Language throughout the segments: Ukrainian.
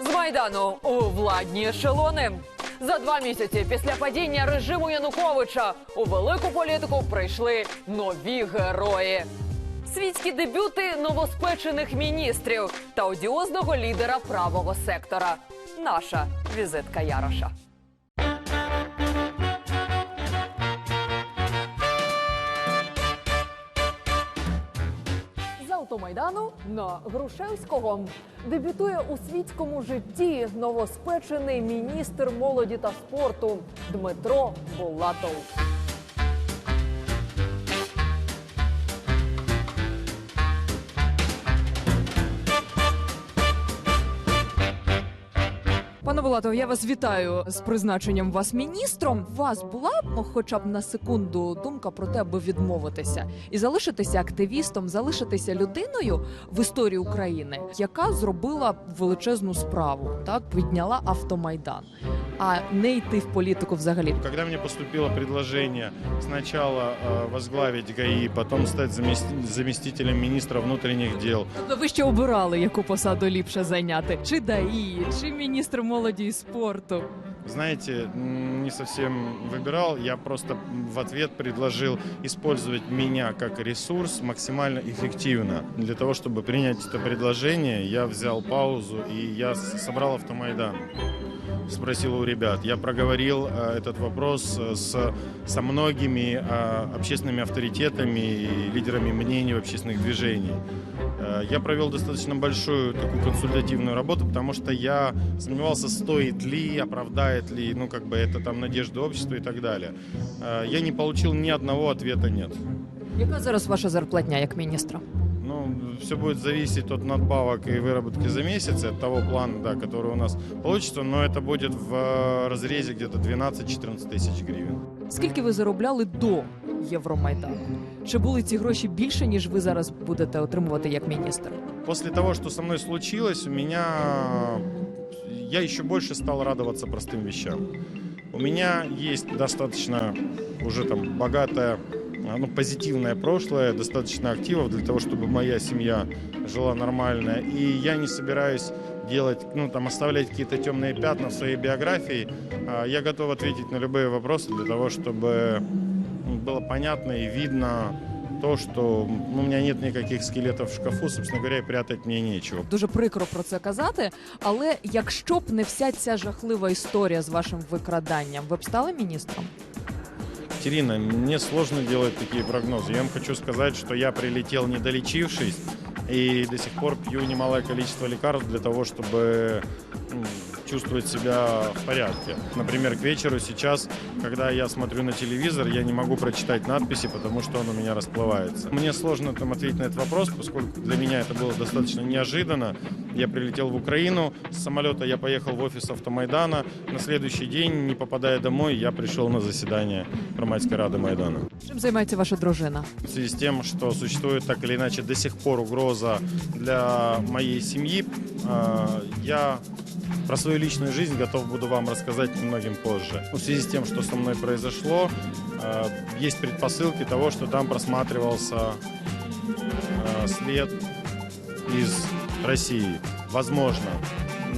З майдану у владні ешелони. За два місяці після падіння режиму Януковича у велику політику прийшли нові герої. Світські дебюти новоспечених міністрів та одіозного лідера правого сектора. Наша візитка Яроша. Автомайдану на Грушевського дебютує у світському житті новоспечений міністр молоді та спорту Дмитро Булатов. Пане Булатов, я вас вітаю з призначенням вас міністром. У вас була ну, хоча б на секунду думка про те, аби відмовитися і залишитися активістом, залишитися людиною в історії України, яка зробила величезну справу, так підняла автомайдан, а не йти в політику взагалі. Когда мне поступило предложение сначала э, возглавить ГАИ, потом стать замес- заместителем министра внутренних дел, Тобто ви ще обирали, яку посаду ліпше зайняти: чи ДАІ, чи міністр молоді і спорту. знаете, не совсем выбирал, я просто в ответ предложил использовать меня как ресурс максимально эффективно. Для того, чтобы принять это предложение, я взял паузу и я собрал автомайдан. Спросил у ребят. Я проговорил э, этот вопрос э, с, со многими э, общественными авторитетами и лидерами мнений в общественных движений. Я провел достаточно большую такую консультативную работу, потому что я сомневался, стоит ли, оправдает ли, ну, как бы это там надежды общества и так далее. Я не получил ни одного ответа «нет». Яка зараз ваша зарплатня як міністра? Ну, все будет зависеть от надбавок и выработки за месяц, и от того плана, да, который у нас получится, но это будет в э, разрезе где-то 12-14 тысяч гривен. Скільки ви заробляли до Євромайдану? Чи були ці гроші більше, ніж ви зараз будете отримувати як міністр? После того, что со мной случилось, у меня я еще больше стал радоваться простым вещам. У меня есть достаточно уже там богатое, а, ну, позитивное прошлое, достаточно активов для того, чтобы моя семья жила нормально. И я не собираюсь делать, ну, там, оставлять какие-то темные пятна в своей биографии. А, Я готов ответить на любые вопросы для того, чтобы м, было понятно и видно то, что ну, у меня нет никаких скелетов в шкафу, собственно говоря, и прятать мне нечего. Дуже прикро про це казати, але якщо б не вся ця жахлива історія з вашим викраданням, ви б стали міністром? Екатерина, мне сложно делать такие прогнозы. Я вам хочу сказать, что я прилетел не долечившись и до сих пор пью немалое количество лекарств для того, чтобы чувствовать себя в порядке. Например, к вечеру сейчас, когда я смотрю на телевизор, я не могу прочитать надписи, потому что он у меня расплывается. Мне сложно там ответить на этот вопрос, поскольку для меня это было достаточно неожиданно. Я прилетел в Украину, с самолета я поехал в офис Автомайдана. На следующий день, не попадая домой, я пришел на заседание Громадской Рады Майдана. Чим займається ваша дружина? В связи с тем, что существует так или иначе до сих пор угроза для моей семьи, э, я про свою личную жизнь готов буду вам рассказать немногим позже. В связи с тем, что со мной произошло, э, есть предпосылки того, что там просматривался э, след из России. Возможно.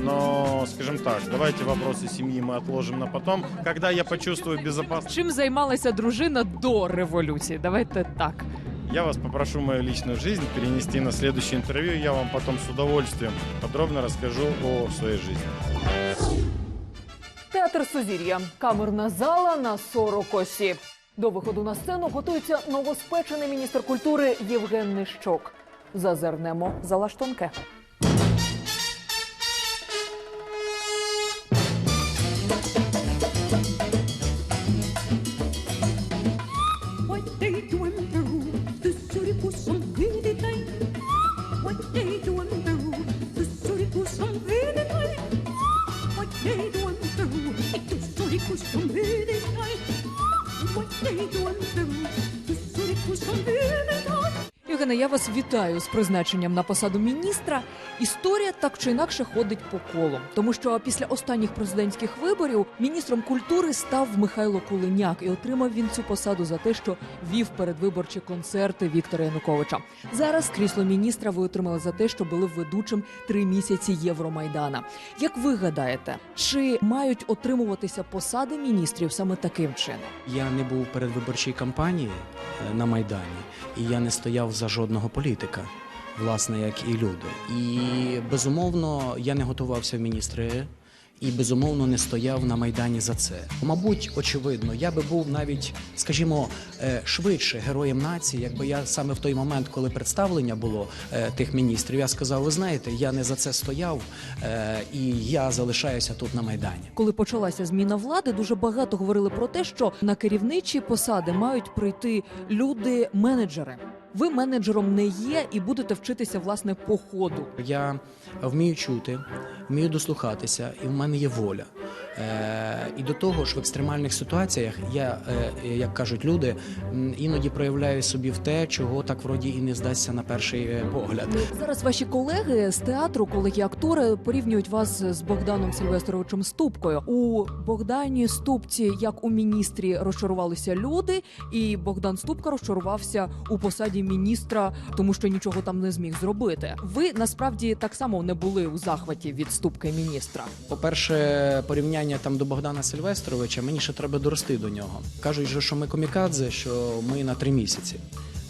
Но, скажем так, давайте вопросы семьи мы отложим на потом. Когда я почувствую безопасность... Чим займалася дружина до революції? Давайте так. Я вас попрошу мою личную жизнь перенести на следующее интервью. Я вам потом с удовольствием подробно расскажу о своей жизни. Театр Сузір'я. Камерна зала на 40 осіб. До виходу на сцену готується новоспечений міністр культури Євген Нищок. Зазирнемо за лаштунки. Євгене, я вас вітаю з призначенням на посаду міністра. Історія так чи інакше ходить по колу, тому що після останніх президентських виборів міністром культури став Михайло Кулиняк, і отримав він цю посаду за те, що вів передвиборчі концерти Віктора Януковича. Зараз крісло міністра ви отримали за те, що були ведучим три місяці Євромайдана. Як ви гадаєте, чи мають отримуватися посади міністрів саме таким чином? Я не був у передвиборчій кампанії е, на Майдані, і я не стояв за жодного політика, власне, як і люди. І безумовно я не готувався в міністри. І безумовно не стояв на майдані за це. Мабуть, очевидно, я би був навіть, скажімо, е, швидше героєм нації, якби я саме в той момент, коли представлення було е, тих міністрів, я сказав: ви знаєте, я не за це стояв, е, і я залишаюся тут на майдані. Коли почалася зміна влади, дуже багато говорили про те, що на керівничі посади мають прийти люди-менеджери. Ви менеджером не є і будете вчитися власне по ходу. Я вмію чути, вмію дослухатися, і в мене є воля. Е, і до того ж, в екстремальних ситуаціях я, е, як кажуть люди, іноді проявляю собі в те, чого так вроді і не здасться на перший е, погляд. Зараз ваші колеги з театру, колеги актори, порівнюють вас з Богданом Сильвестровичем Ступкою. У Богдані Ступці, як у міністрі, розчарувалися люди, і Богдан Ступка розчарувався у посаді міністра, тому що нічого там не зміг зробити. Ви насправді так само не були у захваті від ступки міністра. По-перше, порівняння там до Богдана Сильвестровича, мені ще треба дорости до нього. Кажуть, що ми комікадзе, що ми на три місяці.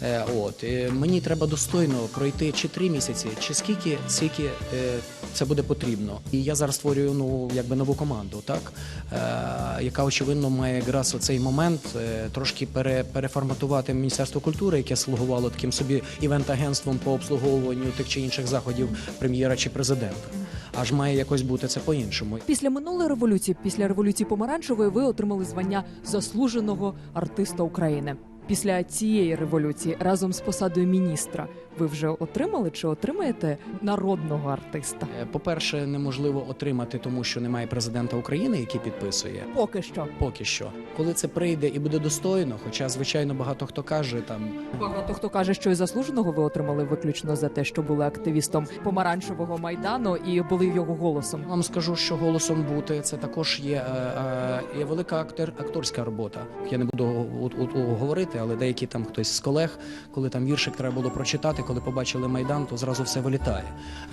Е, от мені треба достойно пройти чи три місяці, чи скільки, скільки е, це буде потрібно. І я зараз створюю ну якби нову команду, так е, яка очевидно має якраз оцей момент е, трошки пере, переформатувати міністерство культури, яке слугувало таким собі івент-агентством по обслуговуванню тих чи інших заходів прем'єра чи президента. Аж має якось бути це по-іншому. Після минулої революції, після революції помаранчевої, ви отримали звання заслуженого артиста України. Після цієї революції разом з посадою міністра ви вже отримали чи отримаєте народного артиста? Е, По-перше, неможливо отримати, тому що немає президента України, який підписує. Поки що Поки що, коли це прийде і буде достойно, хоча звичайно багато хто каже там багато хто каже, що і заслуженого ви отримали виключно за те, що були активістом помаранчевого майдану і були його голосом. вам скажу, що голосом бути це також є, е, е, є велика актер, акторська робота. Я не буду говорити, але деякі там хтось з колег, коли там віршик треба було прочитати, коли побачили майдан, то зразу все вилітає.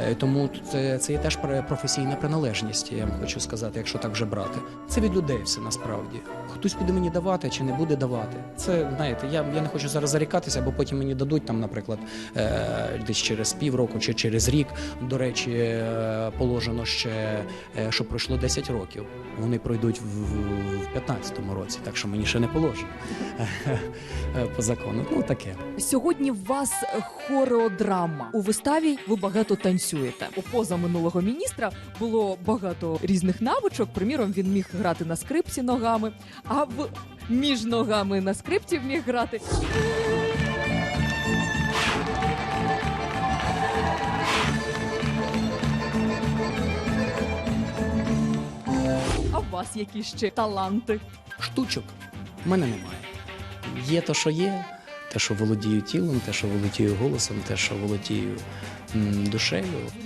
Е, Тому це, це є теж професійна приналежність. Я вам хочу сказати, якщо так вже брати. Це від людей все насправді. Хтось буде мені давати чи не буде давати. Це знаєте, я, я не хочу зараз зарікатися, бо потім мені дадуть там, наприклад, е, десь через півроку чи через рік. До речі, е, положено ще, що пройшло 10 років. Вони пройдуть в, в, в 15-му році, так що мені ще не положено по закону. Ну таке. Сьогодні вас хореодрама у виставі. Ви багато танцюєте. У поза минулого міністра було багато різних навичок. Приміром, він міг грати на скрипці ногами, а в між ногами на скрипці міг грати. А у вас які ще таланти? Штучок в мене немає. Є те, що є, те, що володію тілом, те, що володію голосом, те, що володію душею.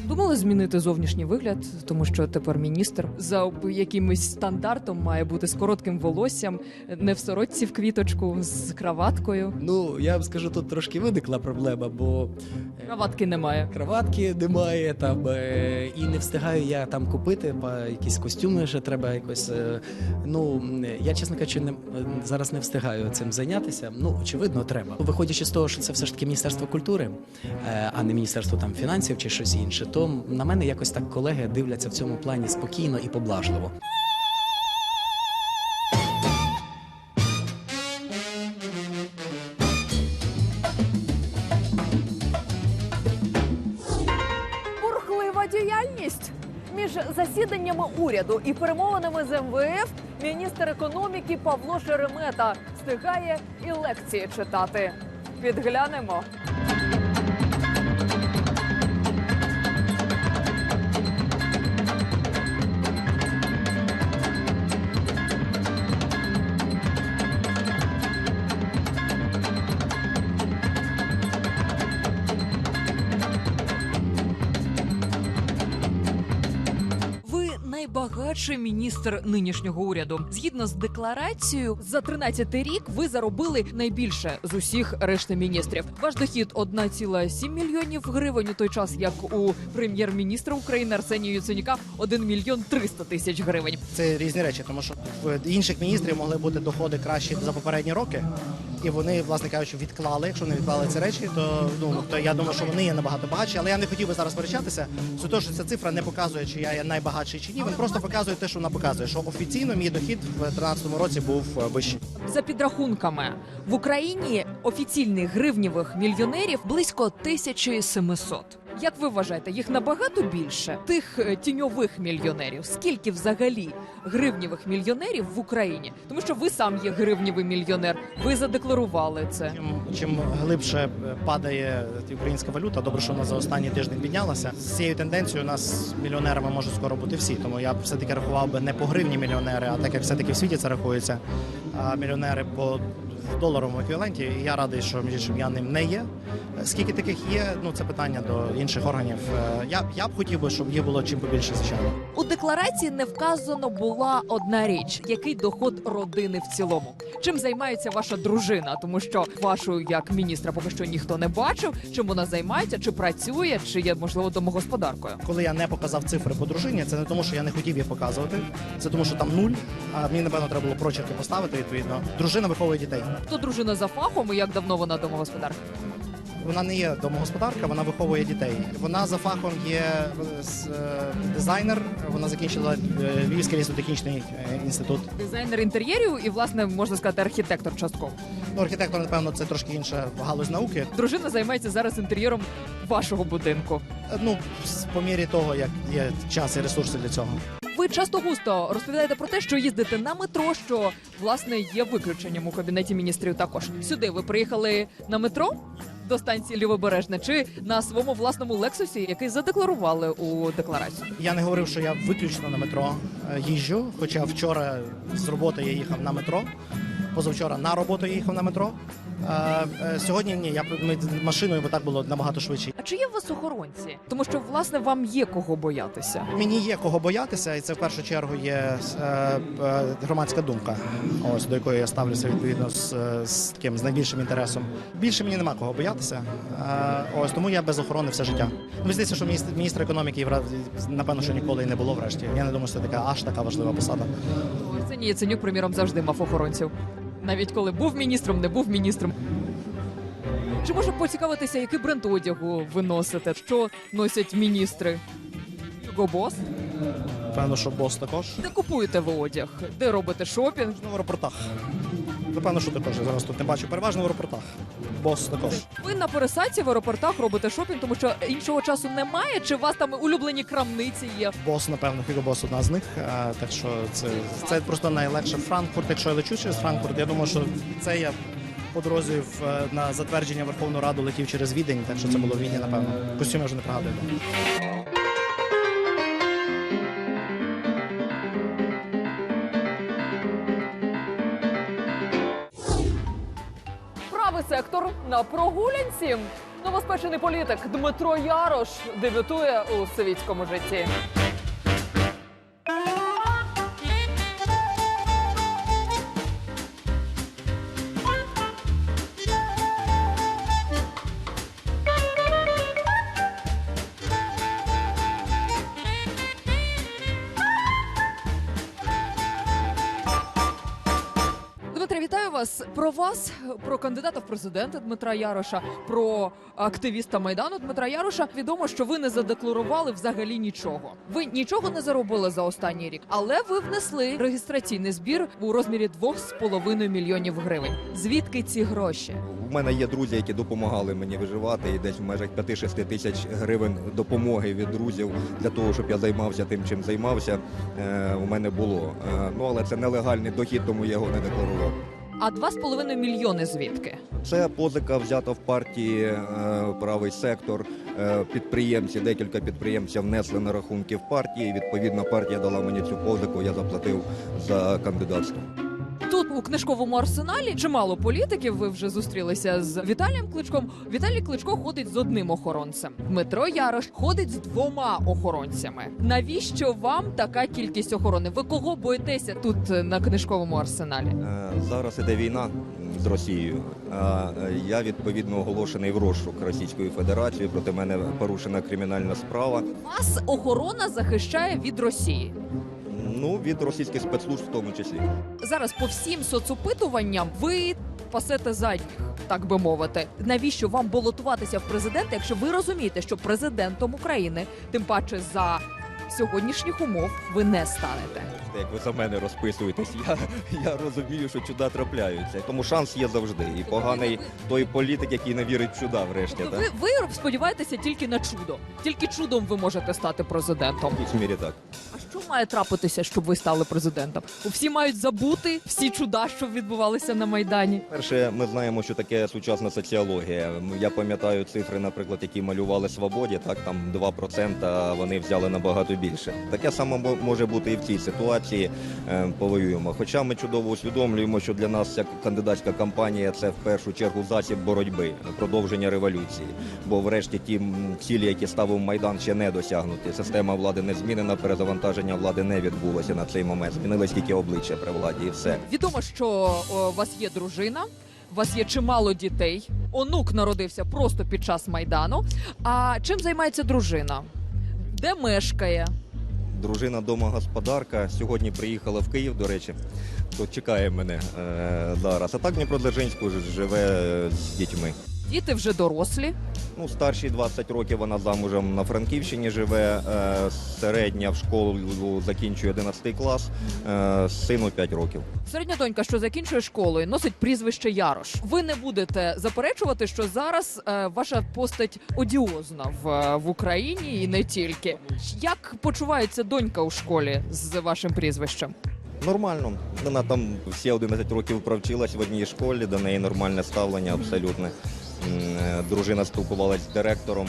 Думали змінити зовнішній вигляд, тому що тепер міністр за якимось стандартом має бути з коротким волоссям, не в сорочці в квіточку, з краваткою. Ну, я вам скажу, тут трошки виникла проблема, бо е, Краватки немає. краватки немає там, е, і не встигаю я там купити, бо якісь костюми ще треба якось. е, Ну, я, чесно кажучи, не, зараз не встигаю цим зайнятися. Ну, очевидно, треба. Виходячи з того, що це все ж таки Міністерство культури, а не Міністерство там фінансів чи щось інше, то на мене якось так колеги дивляться в цьому плані спокійно і поблажливо. Бурхлива діяльність. Між засіданнями уряду і перемовинами з МВФ міністр економіки Павло Шеремета встигає і лекції читати. Підглянемо. Найбагатший міністр нинішнього уряду. Згідно з декларацією, за 13 рік ви заробили найбільше з усіх решти міністрів. Ваш дохід 1,7 мільйонів гривень у той час, як у прем'єр-міністра України Арсенія Яценюка 1 мільйон 300 тисяч гривень. Це різні речі, тому що в інших міністрів могли бути доходи кращі за попередні роки, і вони, власне кажучи, відклали. Якщо не відклали ці речі, то ну то я думаю, що вони є набагато багатші. Але я не хотів би зараз сперечатися. З що ця цифра не показує, чи я є найбагатший чи ні. Він просто показує те, що вона показує, що офіційно мій дохід в 2013 році був е, вищий. За підрахунками в Україні офіційних гривнєвих мільйонерів близько 1700. Як ви вважаєте, їх набагато більше тих е, тіньових мільйонерів? Скільки взагалі гривнєвих мільйонерів в Україні? Тому що ви сам є гривнєвий мільйонер. Ви задекларували це. Чим, чим глибше е, падає українська валюта, добре, що вона за останній тиждень піднялася. З цією тенденцією у нас мільйонерами можуть скоро бути всі. Тому я б все-таки рахував би не по гривні мільйонери, а так як все-таки в світі це рахується. А мільйонери по в доларовому еквіваленті. І я радий, що між іншим я ним не є. Скільки таких є? Ну це питання до інших органів. Е, Я, я б хотів би, щоб їх було чим побільше, звичайно. У декларації не вказано була одна річ, який доход родини в цілому. Чим займається ваша дружина? Тому що вашу як міністра поки що ніхто не бачив. Чим вона займається, чи працює, чи є можливо домогосподаркою. Коли я не показав цифри по дружині, це не тому, що я не хотів їх показувати. Це тому, що там нуль. А мені напевно треба було прочерки поставити відповідно. Дружина виховує дітей. Хто дружина за фахом і як давно вона домогосподарка? Вона не є домогосподарка, вона виховує дітей. Вона за фахом є е, е, дизайнер. Вона закінчила е, Львівський лісотехнічний інститут. Дизайнер інтер'єрів і, власне, можна сказати, архітектор частково. Ну, архітектор, напевно, це трошки інша галузь науки. Дружина займається зараз інтер'єром вашого будинку. Ну, по мірі того, як є час і ресурси для цього. Ви часто густо розповідаєте про те, що їздите на метро, що власне є виключенням у кабінеті міністрів. Також сюди ви приїхали на метро до станції Лівобережне чи на своєму власному лексусі, який задекларували у декларацію. Я не говорив, що я виключно на метро е, їжджу, хоча вчора з роботи я їхав на метро. Позавчора на роботу я їхав на метро. Е, е, Сьогодні ні, я машиною, бо так було набагато швидше. А чи є у вас охоронці? Тому що власне вам є кого боятися. Мені є кого боятися, і це в першу чергу є е, громадська думка, ось до якої я ставлюся відповідно з, з таким з найбільшим інтересом. Більше мені нема кого боятися. Ось тому я без охорони все життя. Ну, здається, що міністр, міністр економіки напевно, що ніколи і не було врешті. Я не думаю, що це така аж така важлива посада. Арсеній Яценюк, приміром, завжди мав охоронців. Навіть коли був міністром, не був міністром. Чи може поцікавитися, який бренд одягу ви носите? Що носять міністри? Boss? Певно, що бос також. Де купуєте ви одяг? Де робите шопінг? В аеропортах. Напевно, що також. Я зараз тут не бачу. Переважно в аеропортах. Бос також. Ви на пересадці в аеропортах робите шопінг, тому що іншого часу немає. Чи у вас там улюблені крамниці є? Бос, напевно, Boss одна з них. А, так що це, це просто найлегше Франкфурт. Якщо я лечу через Франкфурт, я думаю, що це я по дорозі в, е, на затвердження Верховну Раду летів через Відень, так що це було в Відні, напевно. Костюм я вже не пригадую. Правий на прогулянці. Новоспечений політик Дмитро Ярош дебютує у світському житті. Вас. Про вас, про кандидата в президенти Дмитра Яроша, про активіста майдану Дмитра Яроша. Відомо, що ви не задекларували взагалі нічого. Ви нічого не заробили за останній рік, але ви внесли реєстраційний збір у розмірі 2,5 мільйонів гривень. Звідки ці гроші? У мене є друзі, які допомагали мені виживати, і десь в межах 5-6 тисяч гривень допомоги від друзів для того, щоб я займався тим, чим займався. е, У мене було. Е, Ну але це нелегальний дохід, тому я його не декларував. А 2,5 мільйони звідки? Це позика взята в партії е, правий сектор. Е, Підприємці, декілька підприємців внесли на рахунки в партії. Відповідно, партія дала мені цю позику. Я заплатив за кандидатство. Тут у книжковому арсеналі чимало політиків. Ви вже зустрілися з Віталієм Кличком. Віталій Кличко ходить з одним охоронцем. Дмитро Ярош ходить з двома охоронцями. Навіщо вам така кількість охорони? Ви кого боїтеся тут е, на книжковому арсеналі? Е, Зараз іде війна з Росією. Е, я відповідно оголошений в розшук Російською Федерацією. Проти мене порушена кримінальна справа. Вас охорона захищає від Росії. Ну від російських спецслужб в тому числі. Зараз по всім соцопитуванням ви пасете задніх, так би мовити. Навіщо вам балотуватися в президенти, якщо ви розумієте, що президентом України, тим паче за сьогоднішніх умов, ви не станете? Як ви за мене розписуєтесь, я, я розумію, що чуда трапляються. Тому шанс є завжди. І поганий той політик, який не вірить в чуда, врешті. Тобто ви, ви сподіваєтеся тільки на чудо. Тільки чудом ви можете стати президентом. В мірі так. Має трапитися, щоб ви стали президентом? Всі мають забути всі чуда, що відбувалися на майдані. Перше, ми знаємо, що таке сучасна соціологія. Я пам'ятаю цифри, наприклад, які малювали свободі. Так там 2%, а вони взяли набагато більше. Таке саме може бути і в цій ситуації. Е, Повоюємо. Хоча ми чудово усвідомлюємо, що для нас ця кандидатська кампанія це в першу чергу засіб боротьби, продовження революції. Бо, врешті, ті цілі, які ставив майдан, ще не досягнуті. Система влади не змінена, перезавантаження влади не відбулося на цей момент. Змінилось тільки обличчя при владі, і все. Відомо, що о, у вас є дружина, у вас є чимало дітей. Онук народився просто під час майдану. А чим займається дружина? Де мешкає? Дружина домогосподарка сьогодні приїхала в Київ, до речі, то чекає мене е, зараз. А так Дніпродзержинську живе з дітьми. Діти вже дорослі. Ну, старшій 20 років вона замужем на Франківщині живе, е, середня в школу закінчує 11 клас, е, сину 5 років. Середня донька, що закінчує школу, носить прізвище Ярош. Ви не будете заперечувати, що зараз е, ваша постать одіозна в, в Україні і не тільки. Як почувається донька у школі з вашим прізвищем? Нормально. Вона там всі 11 років провчилась в одній школі, до неї нормальне ставлення абсолютно. Е, Дружина спілкувалась з директором.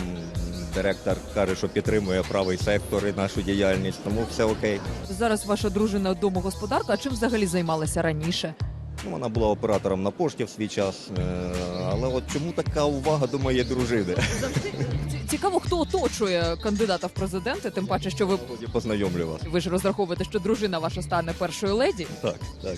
Директор каже, що підтримує правий сектор і нашу діяльність, тому все окей. Зараз ваша дружина домогосподарка. А чим взагалі займалася раніше? Ну, вона була оператором на пошті в свій час. е, Але от чому така увага до моєї дружини? Цікаво, хто оточує кандидата в президенти. Тим паче, що ви познайомлю вас. ви ж розраховуєте, що дружина ваша стане першою леді. Так, так, так.